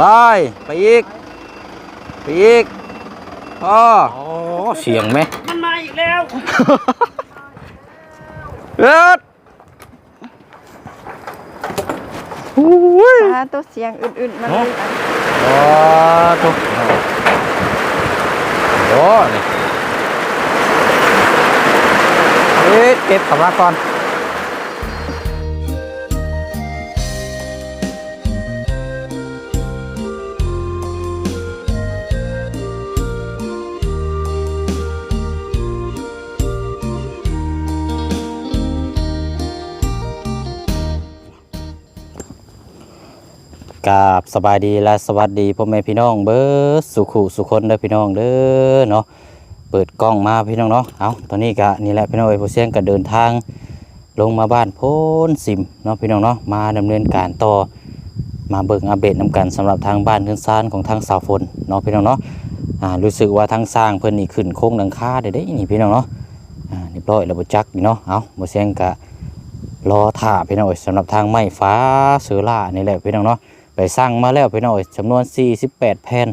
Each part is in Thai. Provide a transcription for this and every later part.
ไป ไปอีก ไปอีกอ๋อโอ้เสียงไหมมันมาอีกแล้วเอ็ดอุ้ยปลาตัวเสียงอื่นๆ มันเลยอันโอ้ทุกโอ้นี่เอ๊ะเก็บกลับมาก่อน กาบสบายดีและสวัสดีพ่อแม่พี่น้องเบิร์สุขุสุคนเด้อพี่น้องเด้อเนาะเปิดกล้องมาพี่น้องเนาะเอาตอนนี้ก็นี่แหละพี่น้องเอ้ผู้เสียงก็เดินทาง ลงมาบ้านโพ้นสิมเนาะพี่น้องเนาะมาดำเนินการต่อมาเบิ่งอัปเดตนำกันสำหรับทางบ้านเรือนซานของทางสาวฝนเนาะพี่น้องเนาะอ่ารู้สึกว่าทางสร้างเพิ่นนี่ขึ้นโค้งหลังคาได้ได้นี่พี่น้องเนาะอ่าเรียบร้อยแล้วบ่จักนี่เนาะเอาบ่เสียงก็รอท่าพี่น้องสำหรับทางไม้ฟ้าเสือล่านี่แหละพี่น้องเนาะ สั่งมาแล้วพี่น้องเอ้ยจำนวน 48 แผ่น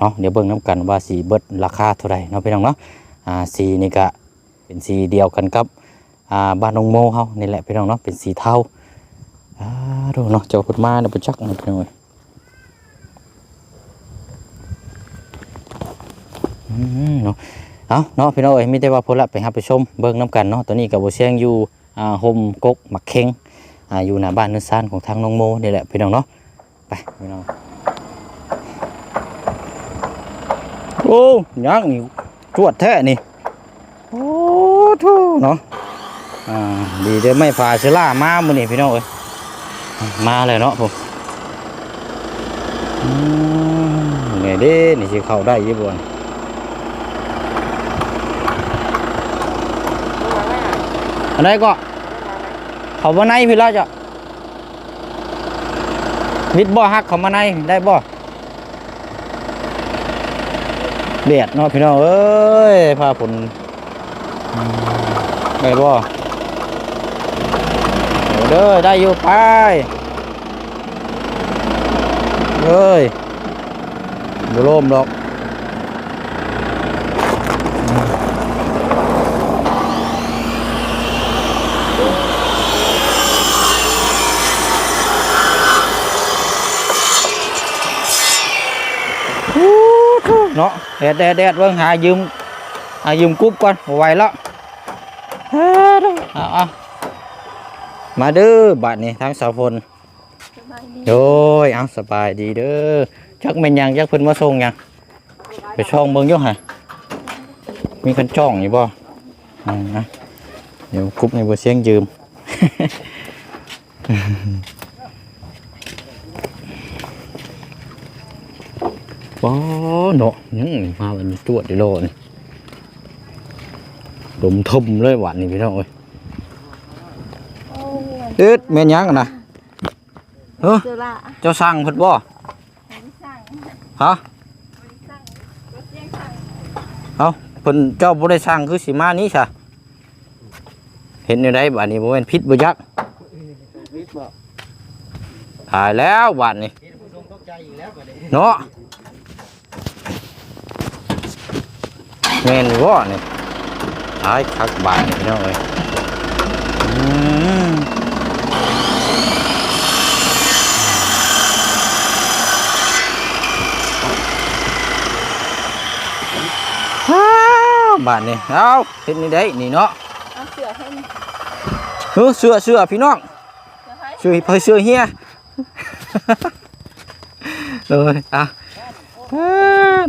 เอาเดี๋ยวเบิ่งน้ำกันว่าสีเบิดราคาเท่าไหร่เนาะพี่น้องเนาะอ่าสีนี่ก็เป็นสีเดียวกันกับอ่าบ้านนงโมเฮานี่แหละพี่น้องเนาะเป็นสีเทาอ่าดูเนาะเจ้าพุดมาเดี๋ยวไปจักเนาะพี่น้องเอ้ยอืมเนาะเอาเนาะพี่น้องเอ้ยมีแต่ว่าพุ่นละไปหาไปชมเบิ่งน้ำกันเนาะตัวนี้กับโบเสียงอยู่อ่าโฮมกกหมักเค็ง อยู่หน้าบ้านเนื้อซานของทางน้องโมนี่แหละพี่น้องเนาะไปพี่น้องโอ้ยังนี่จวดแท้นี่โอ้ทูเนาะอ่าดีเด้ไม่พาเชอล่ามามื้อนี้พี่น้องเอ้ยมาเลยเนาะผมไงเด้นี่สิเข้าได้ยี่บ่นอันไหนก็ เขามาในพี่ละจ้ะมิดบ่ฮักเขามาในได้บ่เบียดเนาะพี่น้องเอ้ยพาผลได้บ่เอเด้อได้อยู่ไปเอ้ยบ่ล่มดอกฮู้ทู เนาะแดดแดดแดดเบิ่งหายืมหายืมกุ๊บก่อนบ่ไหวแล้วเอาเอามาเด้อบาดนี้ทางสาวพลสบายดีโดยเอาสบายดีเด้อจักแม่นหยังจักเพิ่นมาส่งหยังไปช่องเบิ่งอยู่ห่ะมีคนจ้องอยู่บ่อืมนะเดี๋ยวกุ๊บในบ่เสียงยืม ป้อเนาะยังมาวันตรวจดิโลนี่ดมทมเลยหวานนี่พี่น้องเอ้ยโอ้ยเอ็ดแม่นหยังกันนะเฮ้อเจอละเจ้าสั่งเพิ่นบ่ไม่สั่งฮะไม่สั่งก็เสียงสั่งเอาเพิ่นเจ้าบ่ได้สั่งคือสิมานี้ซะเห็นอยู่ได้บัดนี้บ่แม่นพิษบ่ยักษ์ตายแล้วบัดนี้เนาะ แม่นบ่นี่ตายคักบาดนี่พี่น้องเอ้ยอืมอ้าวบาดนี่เอาเฮ็ดนี่ได้นี่เนาะเอาเสือให้นี่เออเสื้อเสื้อพี่น้องเสือให้เสื้อเพื่อเสื้อเฮียเลยอะ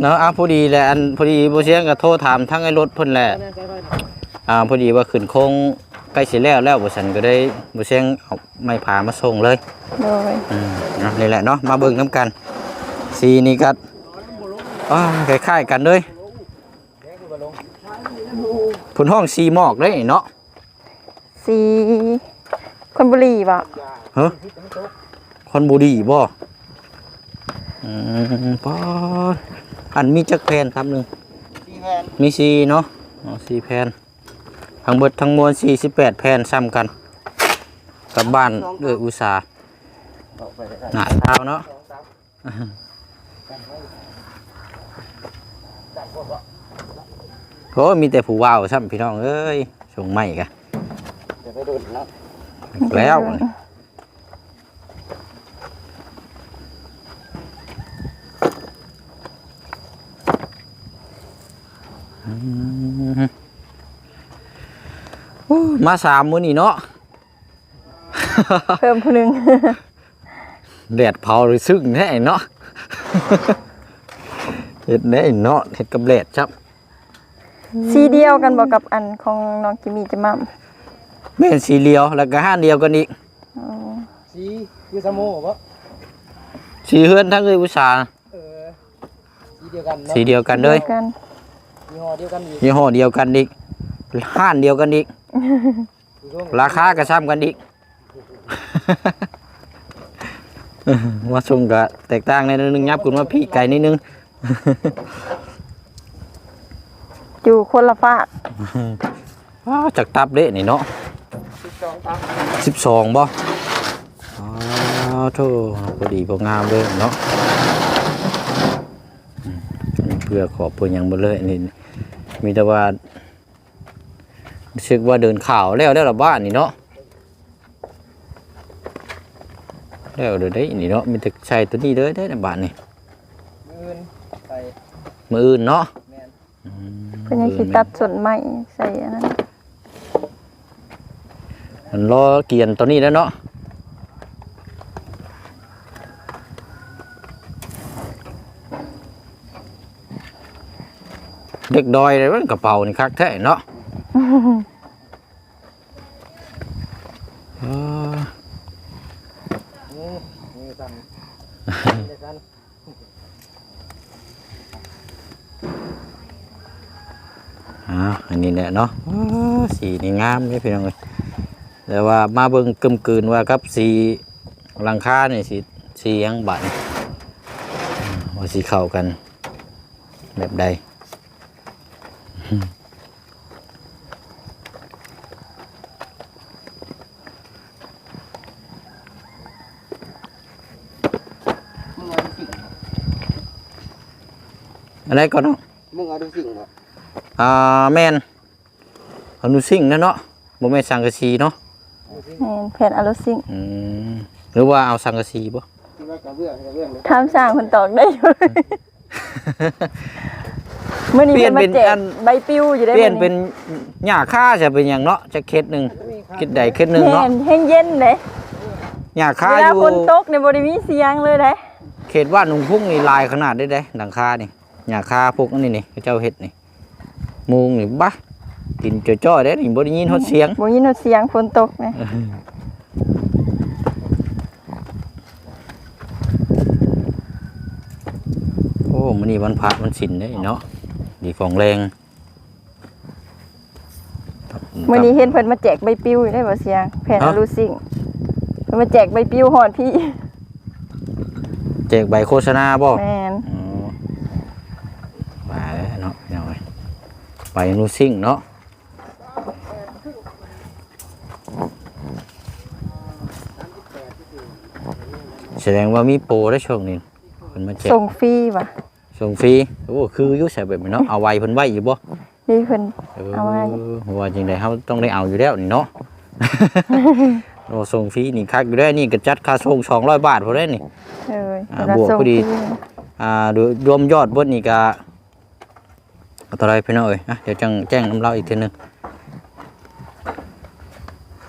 เอ้อเนาะอะพอดีแหละอันพอดีบ่เสียงก็โทรถามทั้งไอ้รถเพิ่นแหละอ่าพอดีว่าขึ้นโค้งใกล้สิแล้วแล้วบ่ฉันก็ได้บ่เสียงเอาไม้ผามาส่งเลยโดยอืมเนาะนี่แหละเนาะมาเบิ่งนํกันสีนี่ก็อ้าคล้ายๆกันเลยเพิ่นห้องสีหมอกเลยเนาะสีคนบุรีบ่ฮะคอนบุรีบ่อืมปอด อันมีจักแผ่นครับหนึ่งมีสีเนาะอ๋อสีแผ่นทั้งเบิดทั้งมวลสี่สิบแปดแผ่นซ้ำกัน กับบ้านเอื้ออุตสาหหนาเท้าเนาะโอ้มีแต่ผู้ว่าวซ้ำพี่น้องเอ้ยส่งไม่กะจะไปดูดแล้ว แล้วอื มโอ้มาสามมื้อนี่เนาะเพิ่มผู้หนึงแดดเผาหรือซึ่งแน่เนาะเห็ดแน่เนาะเห็ดกับแดดครับสีเดียวกันบอกกับอันของน้องจิมมี่จะมั่มแม่นสีเหลียวแล้วก็ห้านเดียวกันอีกอ๋อสีคือสมโมปะสีเฮือนทั้งเอ้ยอุตสาห์เออสีเดียวกันเนาะสีเดียวกันเลยกัน ยี่ห้อเดียวกันอีกยี่ห้อเดียวกันอีกห้านเดียวกันอีกคือช่วงราคากระซ้ำกันอีกว่าชมกะแตกต่างในดนึงยับคุณว่าพี่ไก่นิดนึงอยู่คนละฝากอ้าวจากตับเด้นี่เนาะสิบสองตังสิบสองบ่อ๋อโธ่พอดีพองามเลยเนาะอืมเพื่อขอบเพื่อหยังบ่เลยนี่ มีแต่ว่ารู้สึกว่าเดินข่าวแล้วแล้วละบ้านนี่เนาะแล้วเดี๋ยวได้นี่เนาะมีแต่ใช้ตัวนี้เลยได้ในบ้านนี่มือนใส่มืออื่นเนาะแมนอืมเพิ่นยังสิตัดส่วนไม้ใส่อันนั้นมันรอเกียนตัวนี้แล้วเนาะ เด็กดอยเลยมันกระเป๋านี่คักแท้เนาะอ่ามือมือสั่นเดียวกันอ่าอันนี้แหละเนาะอ่าสีนี่งามเลยพี่น้องเลยแต่ว่ามาเบิ่งกึมกืนว่ากับสีหลังคาเนี่ยสีสีหยังบัดนี่อ่าว่าสีเข้ากันแบบใด มึงเอาดูสิ่ง อะไรก่อนเนาะมึงเอาดูสิ่งบ่อ่าแม่นอนุสิ่งนะเนาะบ่แม่นสังกะสีเนาะดูสิ่งแม่นแผ่นอะลูซิงอืมหรือว่าเอาสังกะสีบ่ที่ว่ากระเบื้องกระเบื้องเลยถามสร้างเพิ่นตอกได้อยู่มื้อนี้เปลี่เพิ่ยนนมาเป็นแจกอันใบปลิวอยู่ได้เปลี่ยนมื้อเป็นหญ้าค่าจะเป็นหยังเนาะจะเข็ดหนึงคิดใดเข็ดหนึงแม่เนาะนแห้งเย็นเด้หญ้าค่าเวอลายู่ฝนตกเนี่ยบ่ได้มีเสียงเลยเด้เขตว่านหนุ่งพุ่งนี่ลายขนาดได้เด้หลังคานี่ หญ้าค่าพวกอันนี้นี่เขาเจ้าเฮ็ดนี่มุงนี่บะกินจ้อยๆเด้นี่บ่ได้ยินฮอดเสียงบ่ยินเสียงฝนตกนะโอ้มื้อนี้วันพระวันศีลเด้เนาะดีของแรงมื้อนี้เห็นเพิ่นมาแจกใบปลิวอยู่ได้บ่เสียงแผ่นอะลูซิงเพิ่นมาแจกใบปลิวฮอดพี่แจกใบโฆษณาบ่แม่น อ๋อไปแล้วเนาะพี่น้องเอ้ย ไปนูซิ่งเนาะแสดงว่ามีโปรได้ช่วงนี้เพิ่นมาแจกส่งฟรีว่ะส่งฟรีโอ้คืออยุ่ใส่แบบนี้เนาะเอาไว้เพิ่นไว้อยู่บ่นี่เพิ่นเออเอาไว้ว่าจริงไดเฮาต้องได้เอาอยู่แล้วนี่เนาะโอ้ส่งฟรีนี่คักอยู่ได้นี่ก็จัดค่าส่ง200บาทพอได้นี่เอ้ยอ่าเวลาบวกส่งพอดีฟรีอ่าดูรวมยอดเบิดนี่ก็ เอาเท่าไหรพี่น้องเอ้ยอะเดี๋ยวจังแจ้งน้ำเล่าอีกทีหนึง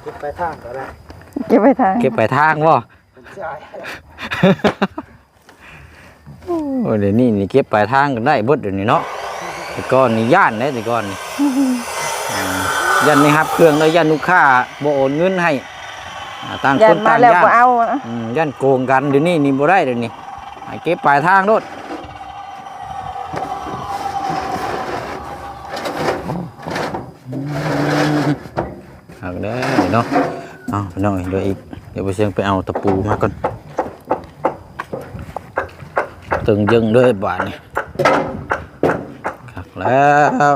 เก็บไปทางก็ได้เก็บไว้ทางเก็บไปลายทางบ่ผมใช่โอ้เดี๋ยวนี้นี่เก็บไปลายทางกันได้เบิดเดี๋ยวนี้เนาะแต่ก่อนนี่ย่านเด้แต่ก่อนนี่อ่าย่านนี่ครับ เครื่องแล้วย่านลูกค้าบ่โอนเงินให้อ่าต่างยัคนนมาต่างแล้วย่านบ่เอานะอืมย่านโกงกันเดี๋ยวนี้นี่บ่ได้เดี๋ยวนี้ให้เก็บปลายทางโลด ได้เนาะเอาหน่อยเดี๋ยวอีกเดี๋ยวไปเชียงไปเอาตะปูมาก่อนตึงยึงด้วยบ้าทนี่ขักแล้ว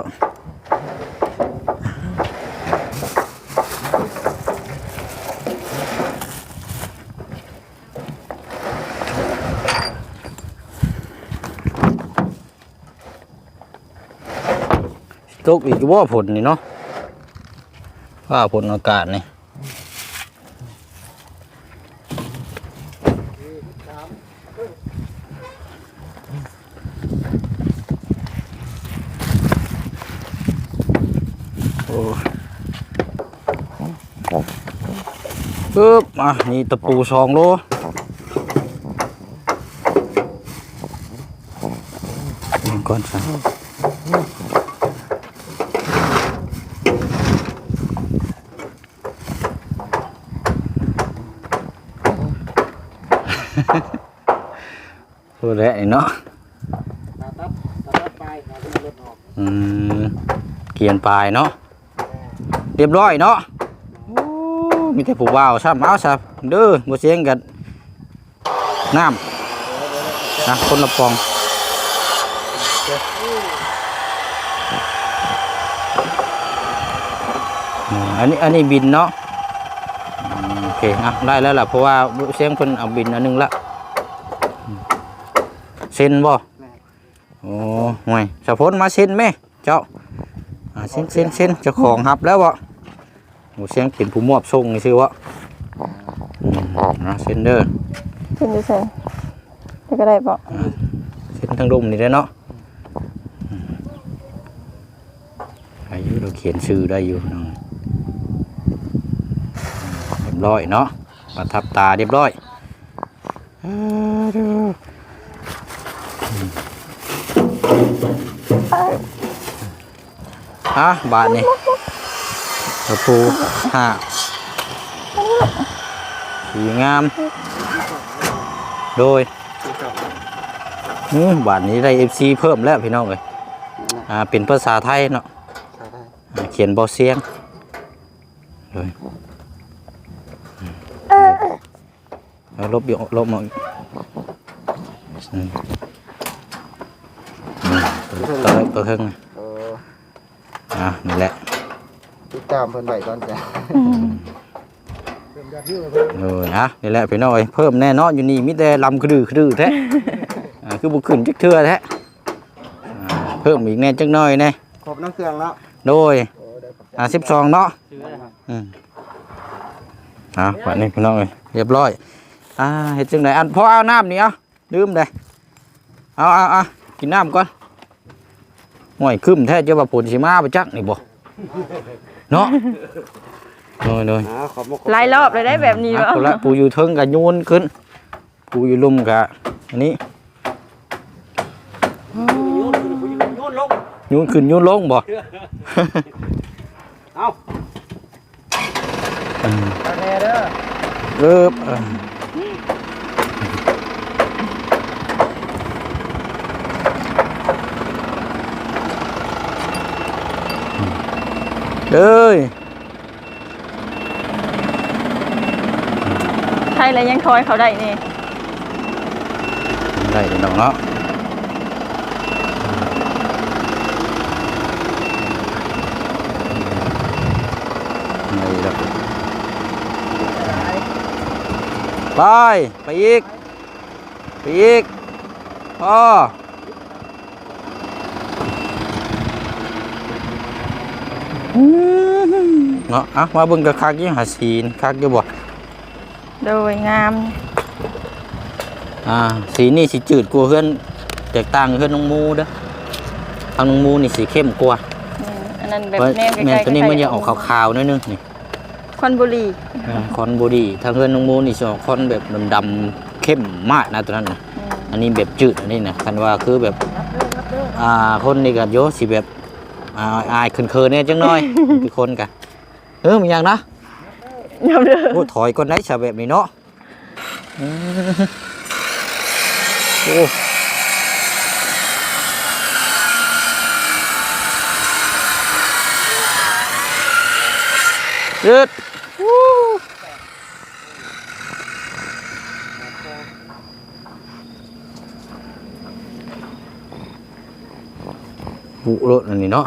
ตกอีกว่าผลนี่เนาะ ว่าผลอากาศนี่โอ้ปึ๊บอะนี่ตะปูสองโลก่อนซ พูดแล้วนี่เนาะตาตัดตัดไปเราจะลดออกอืมเกียนปลายเนาะเรียบร้อยเนาะมีแต่ผู้บ่าวซ้ำเอาซ้ำเด้อบ่เสียงกันน้ำนะคนละปองอันนี้อันนี้บินเนาะโอเคอะได้แล้วล่ะเพราะว่าเสียงเพิ่นเอาบินอันหนึงละ เซ็นบ่โอ้ห่วยสะพนมาเซ็นไหมเจ้าอ่าเซ็นเซ็นเซ็นเจ้าของหับแล้วบ่โอ้เสียงเป็นผู้มอบส่งนี่ซื่อวะอืมอ่าเซ็นเด้อขึ้นดูใส่ได้ก็ได้บ่เซ็นทั้งรุมนี่ได้อเนาะอืมอายุเราเขียนชื่อได้อยู่น้องเรียบร้อยเนาะประทับตาเรียบร้อยอ่าเด้ออืม อะบาทนี่ตะปูห้าสีงาม โดยบาทนี้ได้ FC เพิ่มแล้วพี่น้องเลยอ่าเป็นภาษาไทยเนาะเขียนบอเสียงเลยลบยู่ลบมาอีกอืมอืม ตัวตัวตัวเทิงน่ะเอออะนี่แหละติดตามเพิ่นไว้ก่อนจ้ะเออนะนี่แหละพี่น้องเอ้ยเพิ่มแน่นอนอยู่นี่มิแต่ลำกระดือกระดือแท้อ่าคือบุขึ้นจักเทื่อแท้อ่าเพิ่มอีกแน่จักหน่อยแน่ครบน้ำเครื่องแล้วโดย โอ้ได้ขอบใจอ่าสิบสองเนาะซื้อได้ครับอืมอะวันนี้พี่น้องเอ้ยเรียบร้อย อ่าเห็ดจังไหนอันพอเอาน้ำนี่เอาดื่มเลยเอาเอาเอากินน้ำก่อน ห่วยคึมแท้เจ้าว่าผลสิมาไปจักนี่บ่เนาะโดยโดยอ่าขอบคุณหลายรอบเลยได้แบบนี้อะบ่คนละปูอยู่เทิงกับโยนขึ้น ปูอยู่ลุ่มกับอันนี้โยนโยนลงโยนขึ้นโยนลงบ่ เอาอืมตาแน่เด้อเริ่มอ่ เอ้ยไทยแล้วยังคอยเขาได้นี่ได้เดี๋ยวน้องเนาะได้แล้วไป ไปอีก ไปอีกพ่อ เนาะอะมาเบิ่งกระคักยี่หาสีนคักอยู่บ่โดยงาม อ่า สีนี่สีจืดกว่าเพื่อนแตกต่างกับเพื่อนน้องมูเด้อทางน้องมูนี่สีเข้มกว่าอืมอันนั้นแบบเพราะแนมใกล้ๆแม่นตัวนี้มันยังออกคล้ายขาวๆนิดนึงนี่ๆคอนบุรีอ่าคอนบอดี้ทางเพื่อนน้องมูนี่จะออกคอนแบบดำๆเข้มมากนะตัวนั้นนะอืมอันนี้แบบจืดอันนี้นะคันว่าคือแบบ อ่า คนนี่ก็โยสิแบบ อ่าอายเคินๆเนี่ยจังน้อยคือคนกันเออมันยังนะยอมเด้อโอ้ถอยก่อนได้ชาแบบนี้เนาะอืมโอ้ยืดบุรถอันนี้เนาะ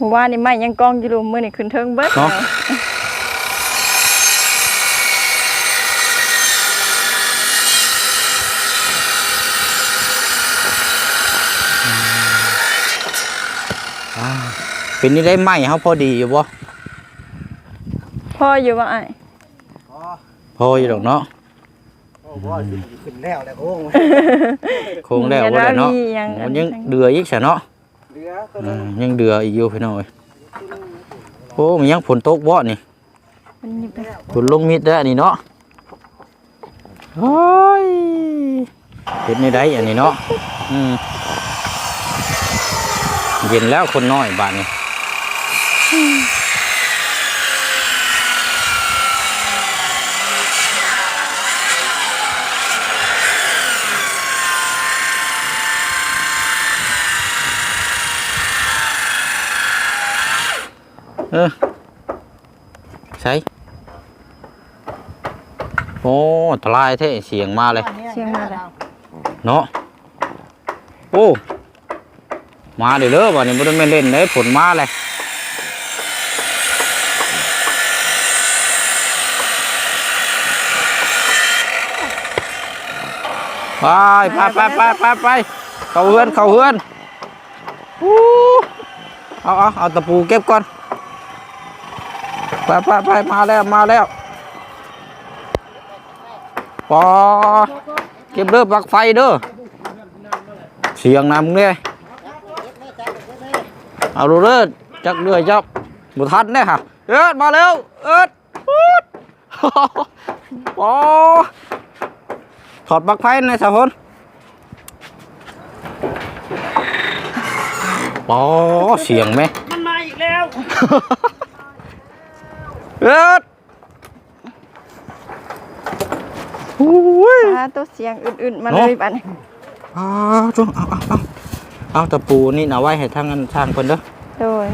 เมื่อวานนี่ไม่ยังกองอยู่รวมมือในคืนเทิงเบิ้ลเนาะเป็นนี่ได้ไหมเขาพอดีอยู่บ่พ่ออยู่ว่ไอ้ายพออยู่ดอกเนาะโอ้บ่สิขึ้นแล้วแหละโค้งคงแล้วบ่ได้เนาะวเรามัน มันยังเดือยอีกซะเนาะ อตัวอืนึงมยังเดืออีกอยู่พี่น้องเอ้ยโอ้มันยังฝนตกบ่นี่มันอยู่ไปฝนลงมิดแล้วอันนี่เนาะโอ้ยเห็นในได้อันนี้เนาะอืมเย็นแล้วคนน้อยบ้านนี้ เออใช่โอ้ตรายเท่เสียงมาเลย เชียงมาเลยเนาะโอ้มาเดี๋ยวเด้อวันนี้ไม่ได้ไม่เล่นเลยผลมาเลยไปไปไปไปไปไปเข้าเฮือนเข้าเฮือนอู้เอาเอาเอาตะปูเก็บก่อน ไปไปไปมาแล้วมาแล้วปอเก็บเด้อปลั๊กไฟเด้อเสียงนำเนี่ยเอาดูเด้อจักเดือยจับบุทันเนี่ยค่ะเอิดมาเร็วเอิดปุ๊ดปอถอดปลั๊กไฟในอยสาวคนปอเสียงไหมมันมาอีกแล้ว เอิดอุ้ยตาตัวเสียงอื่นๆมาเลยบัดนี้เอาจุเอาเอาเอาเอาตะปูนี่นะไว้ให้ทางนั้นช่างเพิ่นเด้อโดย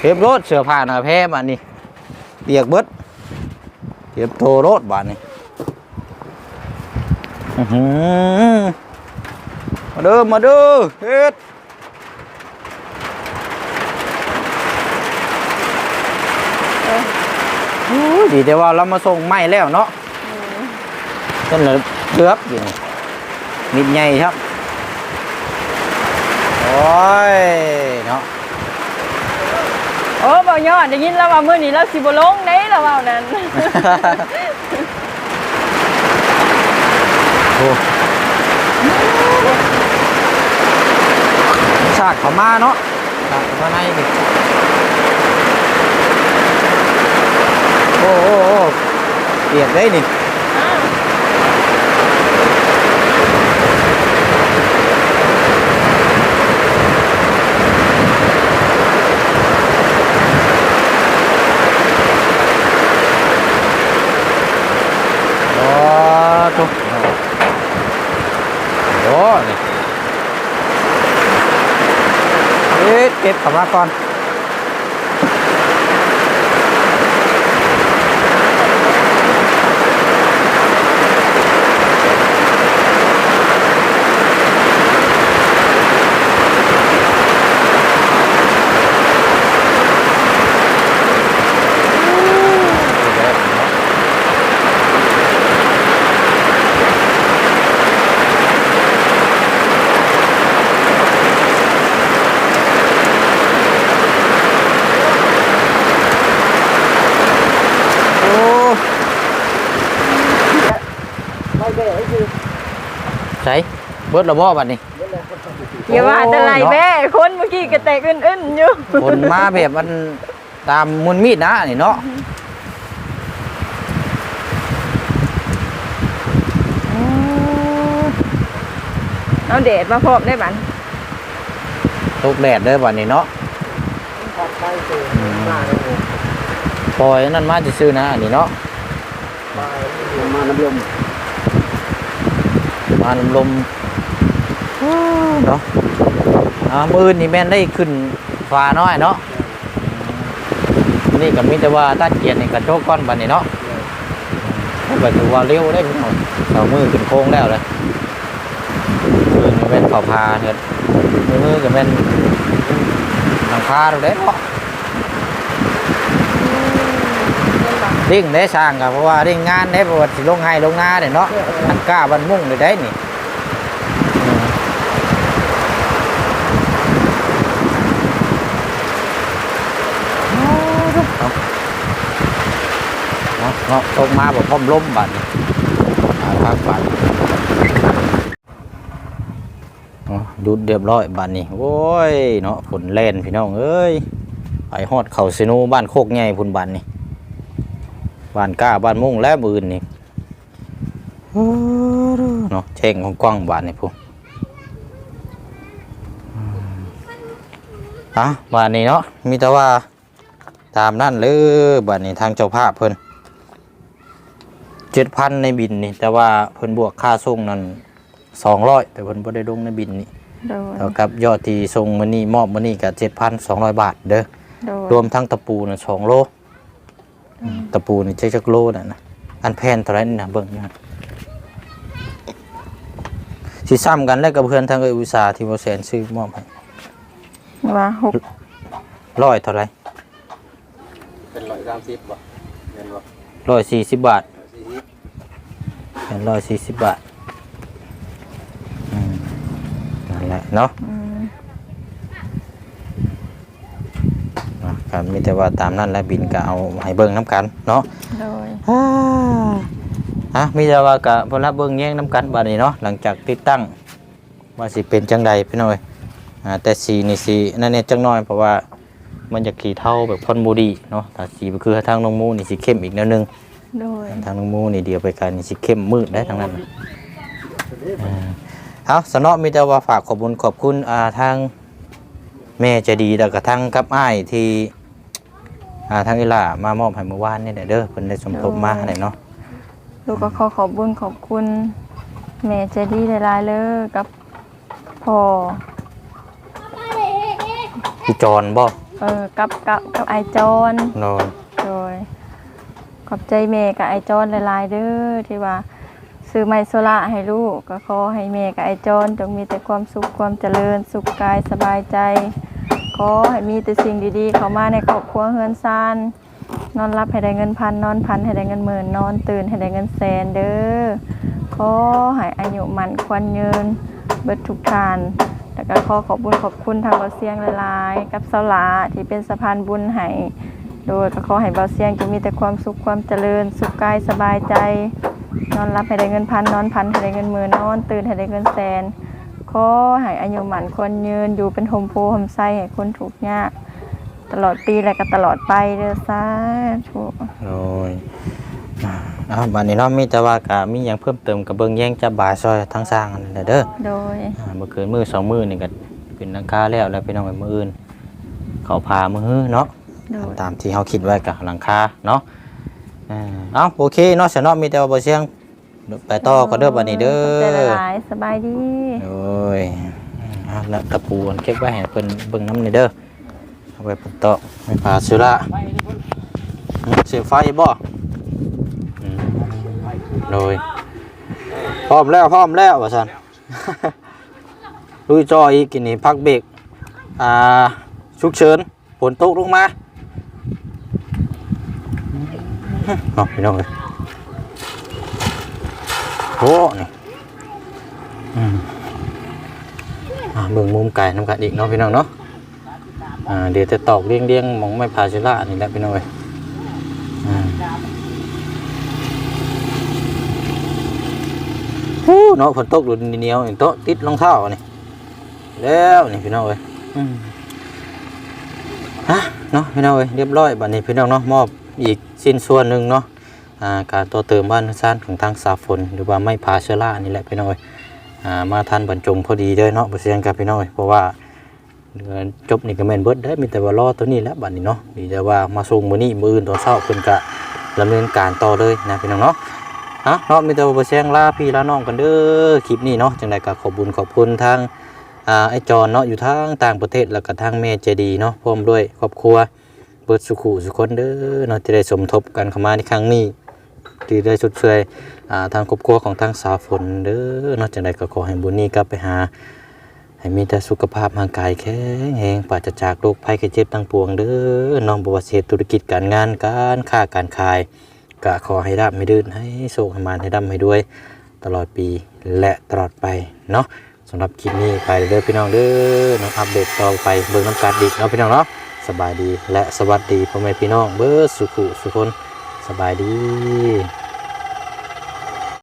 เก็บรถเสื้อผ้าหน้าแพ้บาดนี้เปียกเบิดเก็บโทรรถบาดนี้อื้อหือมาเด้อมาเด้อเฮ็ดโอ้ย ดีแต่ว่าเรามาส่งไม้แล้วเนาะต้นเหลือเลือบอยู่นี่มิดใหญ่ครับ โอ้ย เนาะโอ้บ่ยอดได้ยินแล้วว่ามื้อนี้เราสิบ่ลงได้แล้วว่านั้นโอ้ฉากเขามาเนาะฉากเขามาในนี่โอ้โอ้โอ้เปียกได้นี่โอ้ทุกโอ้นี่เอ๊ะเก็บเข้ามาก่อน ใส่เบิดระบอบัดนี้อย่าว่าแต่ไรแม่คนเมื่อกี้ก็แตกอื่นๆอยู่คนมาแบบมันตามมุนมีดนะนี่เนาะเอาแดดมาพร้อมได้บัดตกแดดเด้อบัดนี้เนาะผัดไปตัวมาเลยปล่อยอันนั่นมาจะซื้อๆนะอันนี้เนาะมามาน้ำยม มาลมลมเนาะมือนี่แม่นได้ขึ้นฟ้าน้อยเนาะนี่ก็มีแต่ว่าตัดเกียร์นี่กระโจกก้อนบัดนี้เนาะก็ถือว่าเร็วได้พี่น้องเอามือขึ้นโค้งแล้วเลยมือนี่เป็นเข่าพาเถิดมือก็เป็นหลังคาเราได้เนาะ ริ่งได้สร้างกับเพราะว่าเร่งงานได้ประวัติลงให้ลงหน้าเนี่ยเนาะมันกล้าบันมุ่งเลยได้นี่เนาะตรงมาบอกพร้อมล้มบัดนี่พักบัดดูดเรียบร้อยบัตรนี่โอ้ยเนาะฝนแล่นพี่น้องเอ้ยไอฮอดเขาเซโนบ้านโคกใหญ่พุ่นบัตรนี่ บ้านก้าบ้านมุ่งและมืออื่นนี่เนาะเช่งของกว้างๆบัดนี้พุ่นอืมอะบัดนี้เนาะมีแต่ว่าตามนั่นเลยบัดนี้ทางเจ้าภาพเพิ่นเจ็ดพันในบินนี่ แต่ว่าเพิ่นบวกค่าส่งนั่นสองร้อยแต่เพิ่นบ่ได้ลงในบินนี่โดยเท่ากับยอดที่ส่งมื้อนี้มอบมื้อนี้ก็เจ็ดพันสองร้อยบาทเด้อโดยรวมทั้งตะปูน่ะสองโล ตะปูนี่ใช้จักโลน่ะนะอันแพนเท่าไหรนี่นะเบิ่งนะสิซ้ำกันแล้วกับเพื่อนทางเอยอุตสาห์ที่บ่แสนซื้อมอบให้ว่าหกร้อยเท่าไหรเป็นร้อยสามสิบบ่เงินบ่ร้อยสี่สิบบาทสี่สิบเป็นร้อยสี่สิบบาทอืมนั่นแหละเนาะ อืมเนาะครับมีแต่ว่าตามนั้นแหละบินก็เอาให้เบิ่งน้ำกันเนาะโดยอ่าฮะมีแต่ว่าก็พลับเบิ่งแย่งน้ำกันบัดนี้เนาะหลังจากติดตั้งว่าสิเป็นจังใดพี่น้อยอ่าแต่สีนี่สีนั่นเนี่ยจังน้อยเพราะว่ามันจะขี่เท่าแบบพอนบูดีเนาะถ้าสีคือทางน้องมูนี่สีเข้มอีกแนวหนึงโดยทางน้องมูนี่เดียวไปกันนี่สีเข้มมืดได้ทั้งนั้นน่ะอ่าเอาสนอมีแต่ว่าฝากขอบคุณขอบคุณอ่าทางแม่ใจะดีแล้วก็ทางกับอ้ายที่ อ่าทางอีหล่ามามอบให้เมื่อวานนี่แหละเด้อเพิ่นได้สมทบมาให้เนาะลูกก็ขอขอบคุญขอบคุณแม่ใจดีหลายๆเลยกับพ่อพี่จอนบ่เออกับกับกับไอจอนนอนโดยขอบใจแม่กับไอจอนหลายๆเด้อที่ว่าซื้อไมโซล่าให้ลูกก็ขอให้แม่กับไอจอนจงมีแต่ความสุขความเจริญสุขกายสบายใจ ขอให้มีแต่สิ่งดีๆ เข้ามาในครอบครัวเฮือนซานนอนรับให้ได้เงินพันนอนพันให้ได้เงินหมื่นนอนตื่นให้ได้เงินแสนเด้อขอให้อายุมันควันยืนเบิดทุกทานแล้วก็ขอขอบคุญขอบคุณทางเบาเสียงหลายๆ กับเสาหลาที่เป็นสะพานบุญให้โดยก็ขอให้เบาเสียงจะมีแต่ความสุขความเจริญ สุขกายสบายใจ นอนรับให้ได้เงินพันนอนพันให้ได้เงินหมื่นนอนตื่นให้ได้เงินแสน ขอให้อายุหมันคนยืนอยู่เป็นโฮมโพโฮมไซให้คนถูกข์ยากตลอดปีและก็ตลอดไปเด้อสาธุโอ้ยอ่าเอาบัดนี้เนาะมีแต่ว่าก็มีหยังเพิ่มเติมกับเบิ่งแย่งจะบายซอยทั้งสร้างนั่นแหละเด้อโดยอ่าเมื่อคืนมื้อสองมื้อนี่ก็เป็นนังคาแล้วแล้วไปน้องไปมื้ออื่นเขาพามื้อเนาะโดยตามที่เฮาคิดไว้กับหลังคาเนาะอ่าเอาโอเคเนาะสนอมีแต่ว่าบ่เสียง ไปต่อก็เด้อบัดนี้เด้ขอบใจอหลายๆสบายดีโอ้ยเอาแล้วตะปูอันเก็บไว้ให้เพิ่นเบิ่งน้ำนี่เด้อเอาไว้เพิ่นต่อไม่พาสุระเสียไฟบ่อืมโดยพร้อมแล้วพร้อมแล้วว่าซั่นลุยจออีกกินนี่พักเบรกอ่าฉุกเฉินฝนตกลงมาเนาะพี่น้องเอ้ยโอ้ นี่อืมอ่าเบิ่งมุมไก่น้ำกันอีกเนาะพี่น้องเนาะอ่าเดี๋ยวจะตอกเรียงเรียงๆมองไม่พาชิล่านี่แหละพี่น้องเอ้ยอ่าฮู้เนาะฝนตกหลุดเหนียวๆโต๊ะติดรองเท้านี่แล้วนี่พี่น้องเอ้ยอืมฮะเนาะพี่น้องเอ้ยเรียบร้อยบัดนี้พี่น้องเนาะมอบอีกสิ้นส่วนหนึ่งเนาะ การต่อเติมบ้านซ่านของทางสาฝนหรือว่าไม่พาเชอร่านี่แหละพี่น้อยมาทันบรรจงพอดีด้อเนาะบ่เสียงกับพี่น้อยเพราะว่าเดือนจบนี่ก็แม่นเบิดได้มีแต่ว่ารอตัวนี้แล้วบัดนี้เนาะมีแต่ว่ามาส่งมื้อนี้มื้ออื่นตอนเช้าเพิ่นก็ดำเนินการต่อเลยนะพี่น้องเนาะฮะเนาะมีแต่ว่าบ่เสียงลาพี่ลาน้องกันเด้อคลิปนี้เนาะจังไดก็ขอบคุญขอบคุณทางไอ้จอนเนาะอยู่ทางต่างประเทศแล้วก็ทางแม่ใจดีเนาะพร้อมด้วยครอบครัวเบิดสุขุสุคนเด้อเนาะที่ได้สมทบกันเข้ามาในครั้งนี้ ที่ได้ชดเชยทางครอบครัวของทางสาวฝนเด้อนอกจากใดก็ขอให้บุญนี้กลับไปหา ให้มีแต่สุขภาพร่างกายแข็งแรงปราศจากโรคภัยไข้เจ็บทั้งปวงเด้อน้องบวชเศรษฐธุรกิจการงานการค้าการขายก็ขอให้ราบไม่ดื้นให้โชคให้มานให้ร่ำให้ด้วย ตลอดปีและตลอดไปเนาะสำหรับคลิปนี้ไปเด้อพี่น้องเด้อน้องอัปเดตต่อไปเบิ่งน้ำการดีเนาะพี่น้องเนาะสบายดีและสวัสดีพ่อแม่พี่น้องเบิร์สุขุสุคน สบายดี